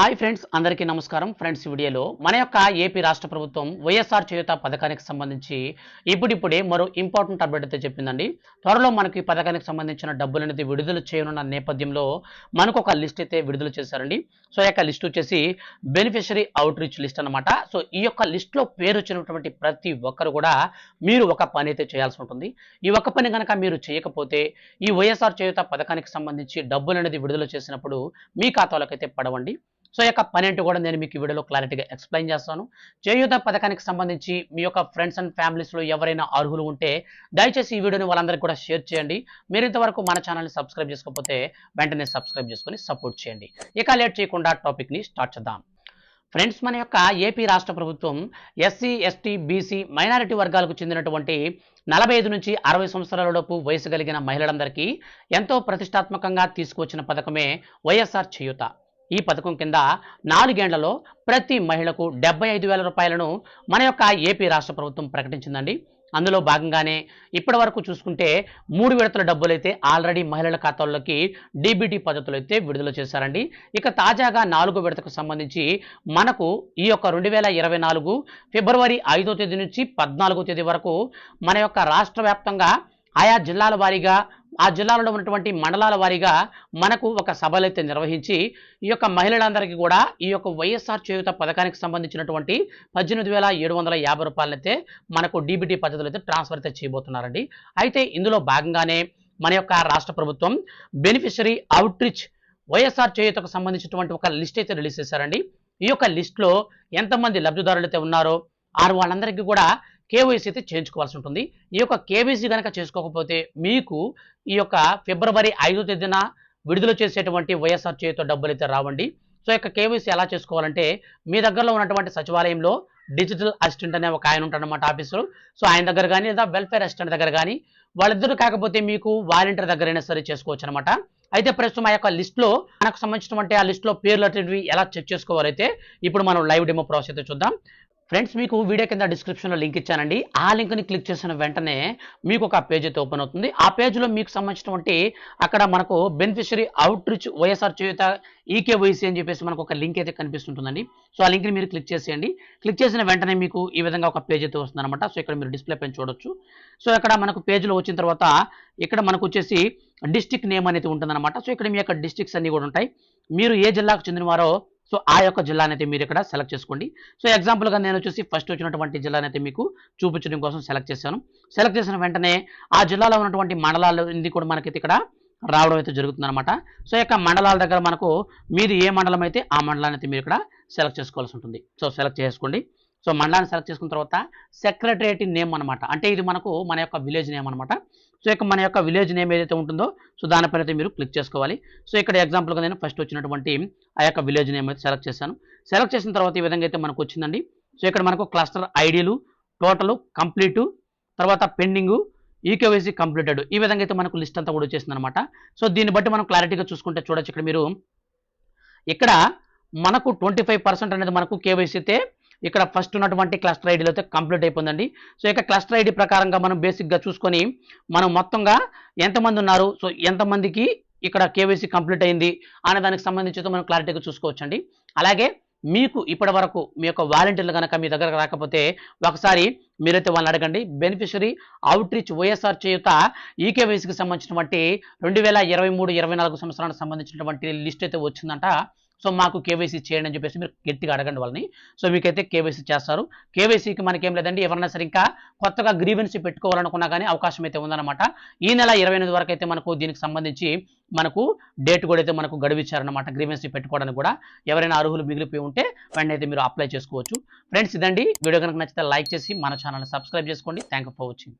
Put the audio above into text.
Hi friends అందరికీ నమస్కారం. Friends వీడియోలో మన యొక్క ఏపీ రాష్ట్ర ప్రభుత్వం వైఎస్ఆర్ చేయుత పథకానికి సంబంధించి ఇప్పుడిప్పుడే మరో ఇంపార్టెంట్ అప్డేట్ అయితే చెప్పిందండి. త్వరలో మనకి ఈ పథకానికి సంబంధించిన డబ్బులు అనేది విడుదల చేయనున్న నేపథ్యంలో మనకు ఒక లిస్ట్ అయితే విడుదల చేశారండి. సో ఈ యొక్క లిస్ట్ వచ్చేసి బెనిఫిషరీ అవుట్ రీచ్ లిస్ట్ అనమాట సో ఈ యొక్క లిస్ట్లో పేరు వచ్చినటువంటి ప్రతి ఒక్కరు కూడా మీరు ఒక పని అయితే చేయాల్సి ఉంటుంది. ఈ ఒక్క పని కనుక మీరు చేయకపోతే ఈ వైఎస్ఆర్ చేయుత పథకానికి సంబంధించి డబ్బులు అనేది విడుదల చేసినప్పుడు మీ ఖాతాలోకి అయితే పడవండి. సో యొక్క పని కూడా నేను మీకు వీడియోలో క్లారిటీగా ఎక్స్ప్లెయిన్ చేస్తాను. చేయూత పథకానికి సంబంధించి మీ యొక్క ఫ్రెండ్స్ అండ్ ఫ్యామిలీస్లో ఎవరైనా అర్హులు ఉంటే దయచేసి ఈ వీడియోని వాళ్ళందరికీ కూడా షేర్ చేయండి. మీరు ఇంతవరకు మన ఛానల్ని సబ్స్క్రైబ్ చేసుకోకపోతే వెంటనే సబ్స్క్రైబ్ చేసుకొని సపోర్ట్ చేయండి. ఇక లేట్ చేయకుండా టాపిక్ని స్టార్ట్ చేద్దాం. ఫ్రెండ్స్ మన యొక్క ఏపీ రాష్ట్ర ప్రభుత్వం ఎస్సీ ఎస్టీ బీసీ మైనారిటీ వర్గాలకు చెందినటువంటి నలభై ఐదు నుంచి అరవై సంవత్సరాలలోపు వయసు కలిగిన మహిళలందరికీ ఎంతో ప్రతిష్టాత్మకంగా తీసుకువచ్చిన పథకమే వైఎస్ఆర్ చేయూత. ఈ పథకం కింద నాలుగేండ్లలో ప్రతి మహిళకు డెబ్బై ఐదు వేల రూపాయలను మన యొక్క ఏపీ రాష్ట్ర ప్రభుత్వం ప్రకటించిందండి. అందులో భాగంగానే ఇప్పటి వరకు చూసుకుంటే మూడు విడతల డబ్బులు అయితే ఆల్రెడీ మహిళల ఖాతాల్లోకి డీబీటీ పద్ధతులు అయితే విడుదల చేశారండి. ఇక తాజాగా నాలుగో విడతకు సంబంధించి మనకు ఈ యొక్క రెండు వేల ఇరవై నాలుగు ఫిబ్రవరి ఐదో తేదీ నుంచి పద్నాలుగో తేదీ వరకు మన యొక్క రాష్ట్ర వ్యాప్తంగా ఆయా జిల్లాల వారీగా ఆ జిల్లాలో ఉన్నటువంటి మండలాల వారీగా మనకు ఒక సభలైతే నిర్వహించి ఈ యొక్క మహిళలందరికీ కూడా ఈ యొక్క వైఎస్ఆర్ చేయుత పథకానికి సంబంధించినటువంటి పద్దెనిమిది వేల ఏడు వందల యాభై రూపాయలనైతే మనకు డీబీటీ పద్ధతిలో అయితే ట్రాన్స్ఫర్ అయితే చేయబోతున్నారండి. అయితే ఇందులో భాగంగానే మన యొక్క రాష్ట్ర ప్రభుత్వం బెనిఫిషరీ అవుట్రీచ్ వైఎస్ఆర్ చేయుతకు సంబంధించినటువంటి ఒక లిస్ట్ అయితే రిలీజ్ చేశారండి. ఈ యొక్క లిస్ట్లో ఎంతమంది లబ్ధిదారులు అయితే ఉన్నారో ఆరు వాళ్ళందరికీ కూడా కేవైసీ అయితే చేయించుకోవాల్సి ఉంటుంది. ఈ యొక్క కేవైసీ కనుక చేసుకోకపోతే మీకు ఈ యొక్క ఫిబ్రవరి ఐదో తేదీన విడుదల చేసేటువంటి వైఎస్ఆర్ చేతితో డబ్బులు అయితే రావండి. సో యొక్క కేవైసీ ఎలా చేసుకోవాలంటే మీ దగ్గరలో ఉన్నటువంటి సచివాలయంలో డిజిటల్ అసిస్టెంట్ అనే ఒక ఆయన ఉంటాడనమాట ఆఫీసర్ సో ఆయన దగ్గర కానీ లేదా వెల్ఫేర్ అసిస్టెంట్ దగ్గర కానీ వాళ్ళిద్దరు కాకపోతే మీకు వాలంటీర్ దగ్గరైనా సరే చేసుకోవచ్చు అనమాట అయితే ప్రస్తుతం ఆ యొక్క లిస్ట్లో మనకు సంబంధించినటువంటి ఆ లిస్ట్లో పేర్లు అటువంటివి ఎలా చెక్ చేసుకోవాలైతే ఇప్పుడు మనం లైవ్ డెమో ప్రాసెస్ అయితే చూద్దాం. ఫ్రెండ్స్ మీకు వీడియో కింద డిస్క్రిప్షన్లో లింక్ ఇచ్చానండి. ఆ లింక్ని క్లిక్ చేసిన వెంటనే మీకు ఒక పేజ్ అయితే ఓపెన్ అవుతుంది. ఆ పేజ్లో మీకు సంబంధించినటువంటి అక్కడ మనకు beneficiary outreach YSR Cheyutha eKYC అని చెప్పేసి మనకు ఒక లింక్ అయితే కనిపిస్తుంటుందండి. సో ఆ లింక్ని మీరు క్లిక్ చేసేయండి. క్లిక్ చేసిన వెంటనే మీకు ఈ విధంగా ఒక పేజ్ అయితే వస్తుంది అనమాట సో ఇక్కడ మీరు డిస్ప్లే పైన చూడొచ్చు. సో ఇక్కడ మనకు పేజ్లో వచ్చిన తర్వాత ఇక్కడ మనకు వచ్చేసి డిస్టిక్ నేమ్ అనేది ఉంటుందన్నమాట. సో ఇక్కడ మీ యొక్క డిస్టిక్స్ అన్ని కూడా ఉంటాయి. మీరు ఏ జిల్లాకు చెందినవారో సో ఆ యొక్క జిల్లానైతే మీరు ఇక్కడ సెలెక్ట్ చేసుకోండి. సో ఎగ్జాంపుల్గా నేను వచ్చేసి ఫస్ట్ వచ్చినటువంటి జిల్లానైతే మీకు చూపించడం కోసం సెలెక్ట్ చేశాను. సెలెక్ట్ చేసిన వెంటనే ఆ జిల్లాలో ఉన్నటువంటి మండలాలు ఇది కూడా మనకైతే ఇక్కడ రావడం అయితే జరుగుతుందన్నమాట. సో యొక్క మండలాల దగ్గర మనకు మీరు ఏ మండలం అయితే ఆ మండలాన్ని అయితే మీరు ఇక్కడ సెలెక్ట్ చేసుకోవాల్సి ఉంటుంది. సో సెలెక్ట్ చేసుకోండి. సో మండలాన్ని సెలెక్ట్ చేసుకున్న తర్వాత సెక్రటరియట్ నేమ్ అనమాట అంటే ఇది మనకు మన యొక్క విలేజ్ నేమ్ అనమాట సో ఇక మన యొక్క విలేజ్ నేమ్ ఏదైతే ఉంటుందో సో దానిపైన అయితే మీరు క్లిక్ చేసుకోవాలి. సో ఇక్కడ ఎగ్జాంపుల్గా నేను ఫస్ట్ వచ్చినటువంటి ఆ యొక్క విలేజ్ నేమ్ అయితే సెలెక్ట్ చేశాను. సెలెక్ట్ చేసిన తర్వాత ఈ విధంగా అయితే మనకు వచ్చిందండి. సో ఇక్కడ మనకు క్లస్టర్ ఐడీలు టోటల్ కంప్లీటు తర్వాత పెండింగు ఈకేవైసీ కంప్లీటెడ్ ఈ విధంగా అయితే మనకు లిస్ట్ అంతా కూడా వచ్చేసింది అనమాట సో దీన్ని బట్టి మనం క్లారిటీగా చూసుకుంటే చూడొచ్చు. ఇక్కడ మీరు ఇక్కడ మనకు ట్వంటీ ఫైవ్ పర్సెంట్ అనేది మనకు కేవైసీ అయితే ఇక్కడ ఫస్ట్ ఉన్నటువంటి క్లస్టర్ ఐడీలో అయితే కంప్లీట్ అయిపోయిందండి. సో ఇక క్లస్టర్ ఐడి ప్రకారంగా మనం బేసిక్గా చూసుకొని మనం మొత్తంగా ఎంతమంది ఉన్నారు? సో ఎంతమందికి ఇక్కడ కేవైసీ కంప్లీట్ అయింది? అనే దానికి సంబంధించి మనం క్లారిటీగా చూసుకోవచ్చండి. అలాగే మీకు ఇప్పటి వరకు మీ యొక్క వాలంటీర్లు కనుక మీ దగ్గర రాకపోతే ఒకసారి మీరైతే వాళ్ళని అడగండి. Beneficiary outreach YSR Cheyutha ఈకేవైసీకి సంబంధించినటువంటి రెండు వేల ఇరవై మూడు ఇరవై నాలుగు సంవత్సరానికి సంబంధించినటువంటి లిస్ట్ అయితే వచ్చిందంట. సో మాకు కేవైసీ చేయండి అని చెప్పేసి మీరు గట్టిగా అడగండి వాళ్ళని. సో మీకైతే కేవైసీ చేస్తారు. కేవైసీకి మనకేం లేదండి ఎవరైనా సరే ఇంకా కొత్తగా గ్రీవెన్స్ పెట్టుకోవాలనుకున్నా కానీ అవకాశం అయితే ఉందన్నమాట. ఈ నెల ఇరవై ఎనిమిది వరకు అయితే మనకు దీనికి సంబంధించి మనకు డేట్ కూడా అయితే మనకు గడువిచ్చారనమాట గ్రీవెన్స్ పెట్టుకోవడానికి కూడా. ఎవరైనా అర్హులు మిగిలిపోయి ఉంటే వెంటనే అయితే మీరు అప్లై చేసుకోవచ్చు. ఫ్రెండ్స్ ఇదండి. వీడియో కనుక నచ్చితే లైక్ చేసి మన ఛానల్ని సబ్స్క్రైబ్ చేసుకోండి. Thank for watching.